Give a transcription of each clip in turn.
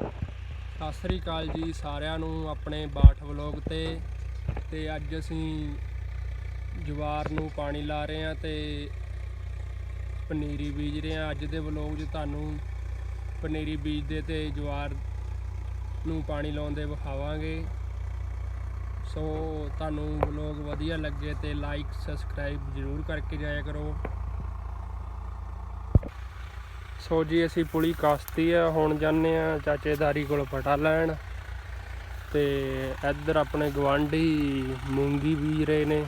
ਸਤਿ ਸ੍ਰੀ ਅਕਾਲ ਜੀ ਸਾਰਿਆਂ ਨੂੰ ਆਪਣੇ ਬਾਠ ਵਲੋਗ ਤੇ। ਤੇ ਅੱਜ ਅਸੀਂ ਜਵਾਰ ਨੂੰ ਪਾਣੀ ਲਾ ਰਹੇ ਹਾਂ ਤੇ ਪਨੀਰੀ ਬੀਜ ਰਹੇ ਹਾਂ। ਅੱਜ ਦੇ ਵਲੋਗ 'ਚ ਤੁਹਾਨੂੰ ਪਨੀਰੀ ਬੀਜਦੇ ਤੇ ਜਵਾਰ ਨੂੰ ਪਾਣੀ ਲਾਉਂਦੇ ਵਿਖਾਵਾਂਗੇ। ਸੋ ਤੁਹਾਨੂੰ ਵਲੋਗ ਵਧੀਆ ਲੱਗੇ ਤੇ ਲਾਈਕ ਸਬਸਕ੍ਰਾਈਬ ਜ਼ਰੂਰ ਕਰਕੇ ਜਾਇਆ ਕਰੋ। ਸੋ ਜੀ, ਅਸੀਂ ਪੁਲੀ ਕਾਸਤੀ ਆ, ਹੁਣ ਜਾਂਦੇ ਆ ਚਾਚੇਦਾਰੀ ਕੋਲ ਪਟਾ ਲੈਣ। ਤੇ ਇੱਧਰ ਆਪਣੇ ਗਵਾਂਢੀ ਮੂੰਗੀ ਬੀਜ ਰਹੇ ਨੇ।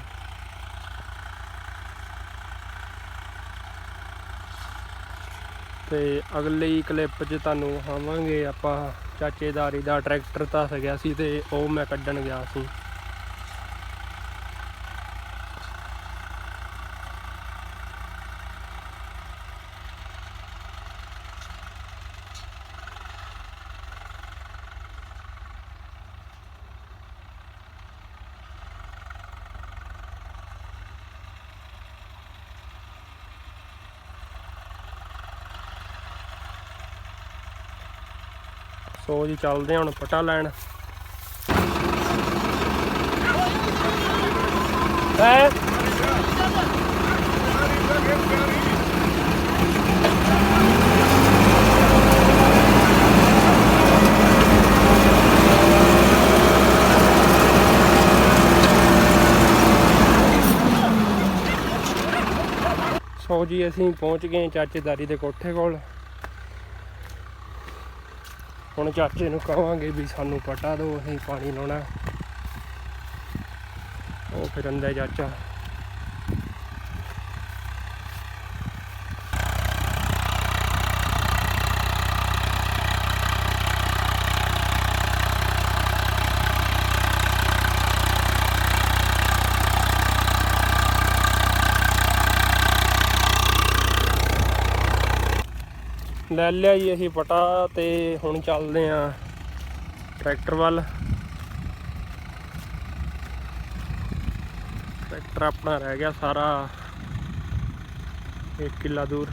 ਤੇ ਅਗਲੀ ਕਲਿੱਪ 'ਚ ਤੁਹਾਨੂੰ ਵਿਖਾਵਾਂਗੇ ਆਪਾਂ, ਚਾਚੇਦਾਰੀ ਦਾ ਟਰੈਕਟਰ ਧਸ ਗਿਆ ਸੀ ਤੇ ਉਹ ਮੈਂ ਕੱਢਣ ਗਿਆ ਸੀ। ਸੋ ਜੀ ਚੱਲਦੇ ਹੁਣ ਪਟਾ ਲੈਣ। ਹੈ? ਸੋ ਜੀ ਅਸੀਂ ਪਹੁੰਚ ਗਏ ਚਾਚੇਦਾਰੀ ਦੇ ਕੋਠੇ ਕੋਲ। ਹੁਣ ਚਾਚੇ ਨੂੰ ਕਹਾਂਗੇ ਵੀ ਸਾਨੂੰ ਪਟਾ ਦਿਓ, ਅਸੀਂ ਪਾਣੀ ਲਾਉਣਾ। ਉਹ ਫਿਰ ਅੰਦਰ ਚਾਚਾ ਲੈ ਲਿਆ ਜੀ ਅਸੀਂ ਪਟਾ ਤੇ ਹੁਣ ਚੱਲਦੇ ਆਂ ਟਰੈਕਟਰ ਵੱਲ। ਟਰੈਕਟਰ ਆਪਣਾ ਰਹਿ ਗਿਆ ਸਾਰਾ 1 ਕਿੱਲਾ ਦੂਰ।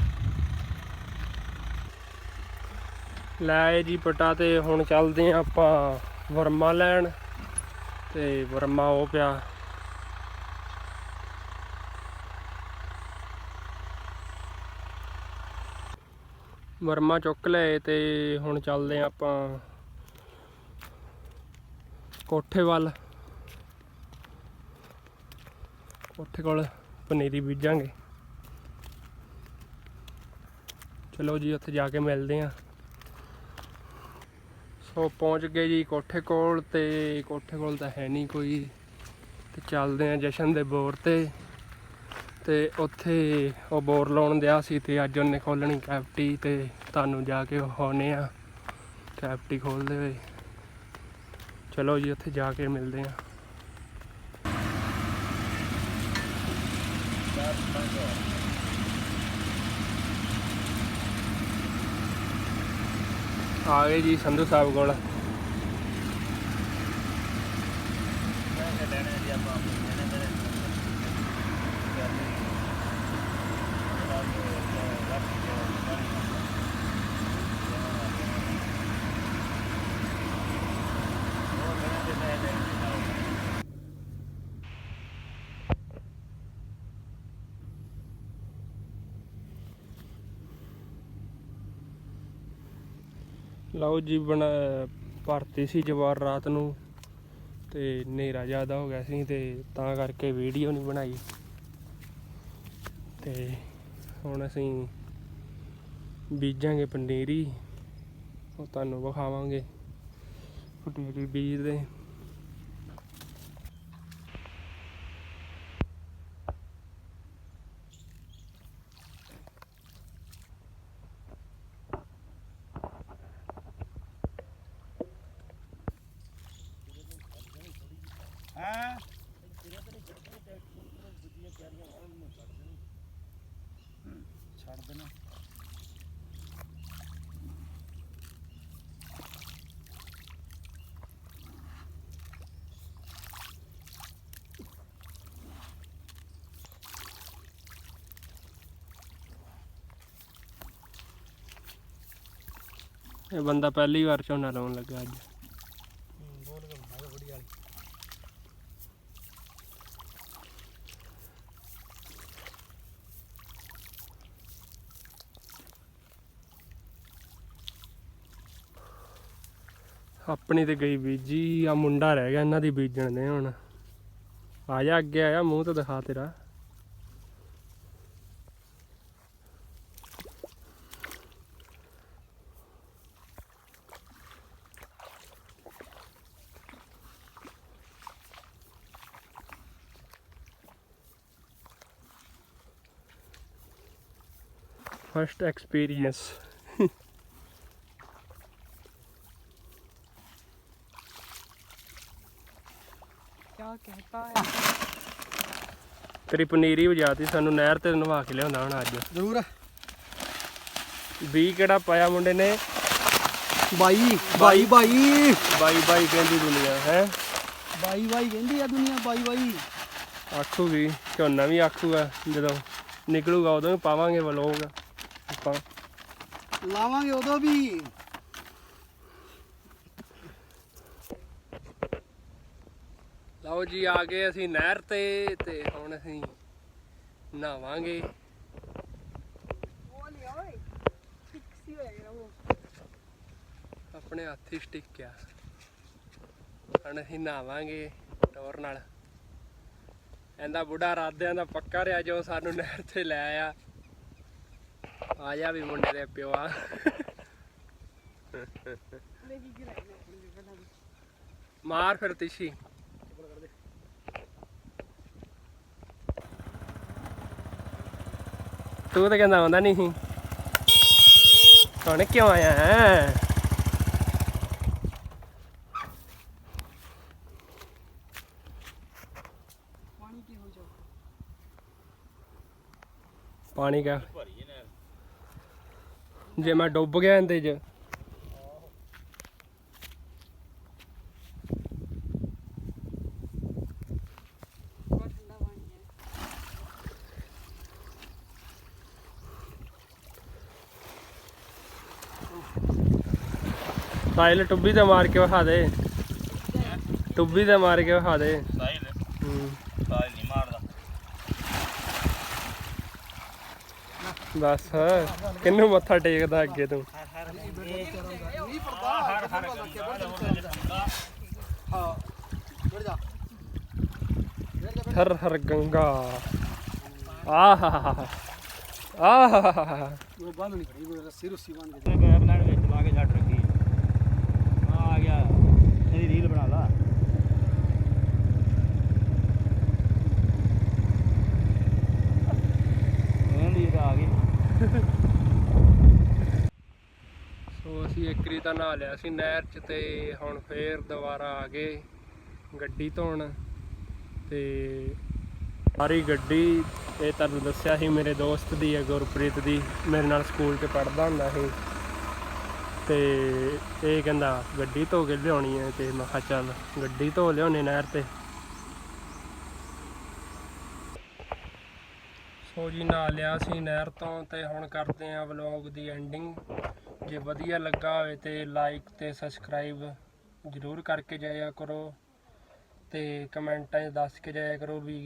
ਲੈ ਜੀ ਪਟਾ ਤੇ ਹੁਣ ਚੱਲਦੇ ਆਂ ਆਪਾਂ ਵਰਮਾ ਲੈਣ ਤੇ ਵਰਮਾ ਉਹ ਪਿਆ। ਵਰਮਾ ਚੁੱਕ ਲਏ ਤੇ ਹੁਣ ਚੱਲਦੇ ਆਂ ਆਪਾਂ ਕੋਠੇ ਵੱਲ ਕੋਠੇ ਕੋਲ ਪਨੀਰੀ ਬੀਜਾਂਗੇ। ਚਲੋ ਜੀ, ਉੱਥੇ ਜਾ ਕੇ ਮਿਲਦੇ ਆਂ। ਸੋ ਪਹੁੰਚ ਗਏ ਜੀ ਕੋਠੇ ਕੋਲ ਤੇ ਕੋਠੇ ਕੋਲ ਤਾਂ ਹੈ ਨਹੀਂ ਕੋਈ। ਤੇ ਚੱਲਦੇ ਆਂ ਜਸ਼ਨ ਦੇ ਬੋਰ ਤੇ। ਤੇ ਉੱਥੇ ਉਹ ਬੋਰ ਲਾਉਣ ਦਿਆ ਸੀ ਤੇ ਅੱਜ ਉਹਨੇ ਖੋਲਣੀ ਕੈਪਟੀ ਤੇ ਤੁਹਾਨੂੰ ਜਾ ਕੇ ਵਿਖਾਉਂਦੇ ਆ ਕੈਪਟੀ ਖੋਲਦੇ ਹੋਏ। ਚਲੋ ਜੀ, ਉੱਥੇ ਜਾ ਕੇ ਮਿਲਦੇ ਆ ਆ ਗਏ ਜੀ ਸੰਧੂ ਸਾਹਿਬ ਕੋਲ। ਲਓ ਜੀ, ਬਣਾ, ਭਰਤੀ ਸੀ ਜਵਾਰ ਰਾਤ ਨੂੰ ਤੇ ਹਨੇਰਾ ਜ਼ਿਆਦਾ ਹੋ ਗਿਆ ਸੀ ਤੇ ਤਾਂ ਕਰਕੇ ਵੀਡੀਓ ਨਹੀਂ ਬਣਾਈ। ਤੇ ਹੁਣ ਅਸੀਂ ਬੀਜਾਂਗੇ ਪਨੀਰੀ, ਉਹ ਤੁਹਾਨੂੰ ਵਿਖਾਵਾਂਗੇ। ਪਨੀਰੀ ਬੀਜਦੇ ਹਾਂ ਛੱਡ ਦੇਣਾ ਇਹ ਬੰਦਾ ਪਹਿਲੀ ਵਾਰ ਝੋਨਾ ਲਾਉਣ ਲੱਗਾ ਅੱਜ। ਬੋਲ ਕੇ ਬਣਾਇਆ ਬੜੀ ਵਾਲੀ ਆਪਣੀ ਤੇ ਗਈ ਬੀਜੀ ਆ ਮੁੰਡਾ ਰਹਿ ਗਿਆ, ਇਹਨਾਂ ਦੀ ਬੀਜਣ ਦੇ ਹੁਣ। ਆ ਜਾ ਅੱਗੇ ਆਇਆ ਮੂੰਹ ਤਾਂ ਦਿਖਾ ਤੇਰਾ। ਫਸਟ ਐਕਸਪੀਰੀਅੰਸ ਕਿਆ ਕਹਤਾ ਹੈ ਤੇਰੀ ਪਨੀਰੀ ਵਜਾਤੀ ਸਾਨੂੰ ਨਹਿਰ ਤੇ ਨਵਾ ਕੇ ਲਿਆਉਂਦਾ ਹੁਣ ਅੱਜ। ਜ਼ਰੂਰ। ਵੀ ਕਿਹੜਾ ਪਾਇਆ ਮੁੰਡੇ ਨੇ? ਬਾਈ ਬਾਈ। ਬਾਈ ਬਾਈ। ਬਾਈ ਕਹਿੰਦੀ ਦੁਨੀਆ ਹੈ? ਬਾਈ ਬਾਈ ਕਹਿੰਦੀ ਆ ਦੁਨੀਆ ਬਾਈ ਬਾਈ। ਆਖੂਗੀ ਝੋਨਾ ਵੀ ਆਖੂਗਾ ਜਦੋਂ ਨਿਕਲੂਗਾ ਉਦੋਂ ਪਾਵਾਂਗੇ ਵਲੋਗ ਆਪਾਂ। ਲਾਵਾਂਗੇ ਉਦੋਂ ਵੀ। ਲਓ ਜੀ ਆ ਗਏ ਅਸੀਂ ਨਹਿਰ ਤੇ ਤੇ ਹੁਣ ਅਸੀਂ ਨਹਾਵਾਂਗੇ। ਆਪਣੇ ਹੱਥ ਹੀ ਸਟਿੱਕ ਹੁਣ ਅਸੀਂ ਨਹਾਵਾਂਗੇ ਟੋਰ ਨਾਲ। ਇਹਦਾ ਬੁੱਢਾ ਰਾਦਿਆਂ ਦਾ ਪੱਕਾ ਰਿਆ ਜੋ ਸਾਨੂੰ ਨਹਿਰ ਤੇ ਲੈ ਆਇਆ। ਆ ਵੀ ਮੁੰਡੇ ਦੇ ਪਿਓ ਆ। ਮਾਰ ਫਿਰ ਤਿਸ਼ੀ। ਤੂੰ ਤਾਂ ਕਹਿੰਦਾ ਆਉਂਦਾ ਨਹੀਂ ਸੀ। ਕਿਉਂ ਆਇਆ ਹੈ? ਪਾਣੀ ਕੀ ਹੋ ਪਾਣੀ ਕਾ ਜੇ ਮੈਂ ਡੁੱਬ ਗਿਆ ਇਹਦੇ 'ਚ। ਸਾਇਲ ਟੁੱਬੀ ਤੇ ਮਾਰ ਕੇ ਵਹਾ ਦੇ। ਟੁੱਬੀ ਤੇ ਮਾਰ ਕੇ ਵਹਾ ਦੇ। ਸਾਇਲ ਹੂੰ। ਸਾਇਲ ਬਸ ਕਿੰਨੂੰ ਮੱਥਾ ਟੇਕਦਾ ਅੱਗੇ ਤੂੰ? ਹਰ ਹਰ ਗੰਗਾ। ਆਹਾ ਆਹਾ। ਉਹ ਬੰਦ ਨਹੀਂ ਖੜੀ ਉਹ ਰੱਸੀ ਰੁੱਸੀ ਬੰਦ ਕੇ ਗੈਪ ਲੈਣ ਵਿੱਚ ਲਾ ਕੇ ਛੱਡ ਰੱਖੀ। ਆ ਆ ਗਿਆ, ਇਹਦੀ ਰੀਲ ਬਣਾ ਲਾ ਇਹਦੀ ਤਾਂ ਆ ਗਈ ਸੋ ਅਸੀਂ ਤਾਂ ਨਹਾ ਲਿਆ ਸੀ ਨਹਿਰ 'ਚ ਤੇ ਹੁਣ ਫੇਰ ਦੁਬਾਰਾ ਆ ਗਏ ਗੱਡੀ ਧੋਣ ਤੇ ਸਾਰੀ ਗੱਡੀ, ਇਹ ਤੁਹਾਨੂੰ ਦੱਸਿਆ ਸੀ ਮੇਰੇ ਦੋਸਤ ਦੀ ਹੈ ਗੁਰਪ੍ਰੀਤ ਦੀ, ਮੇਰੇ ਨਾਲ ਸਕੂਲ 'ਚ ਪੜ੍ਹਦਾ ਹੁੰਦਾ ਸੀ ਤੇ ਇਹ ਕਹਿੰਦਾ ਗੱਡੀ ਧੋ ਕੇ ਲਿਆਉਣੀ ਹੈ ਤੇ ਮੈਂ ਕਿਹਾ ਚੱਲ ਗੱਡੀ ਧੋ ਲਿਆਉਣੇ ਨਹਿਰ ਤੇ। ਸੋ ਜੀ ਨਹਾ ਲਿਆ ਸੀ ਨਹਿਰ ਤੋਂ ਤੇ ਹੁਣ ਕਰਦੇ ਆਂ ਵਲੌਗ ਦੀ ਐਂਡਿੰਗ ਜੇ ਵਧੀਆ ਲੱਗਾ ਹੋਵੇ ਤੇ ਲਾਈਕ ਤੇ ਸਬਸਕ੍ਰਾਈਬ ਜਰੂਰ ਕਰਕੇ ਜਾਇਆ ਕਰੋ ਤੇ ਕਮੈਂਟਾਂ 'ਚ ਦੱਸ ਕੇ ਜਾਇਆ ਕਰੋ ਵੀ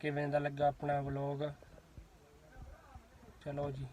ਕਿਵੇਂ ਦਾ ਲੱਗਾ ਆਪਣਾ ਵਲੌਗ ਚਲੋ ਜੀ।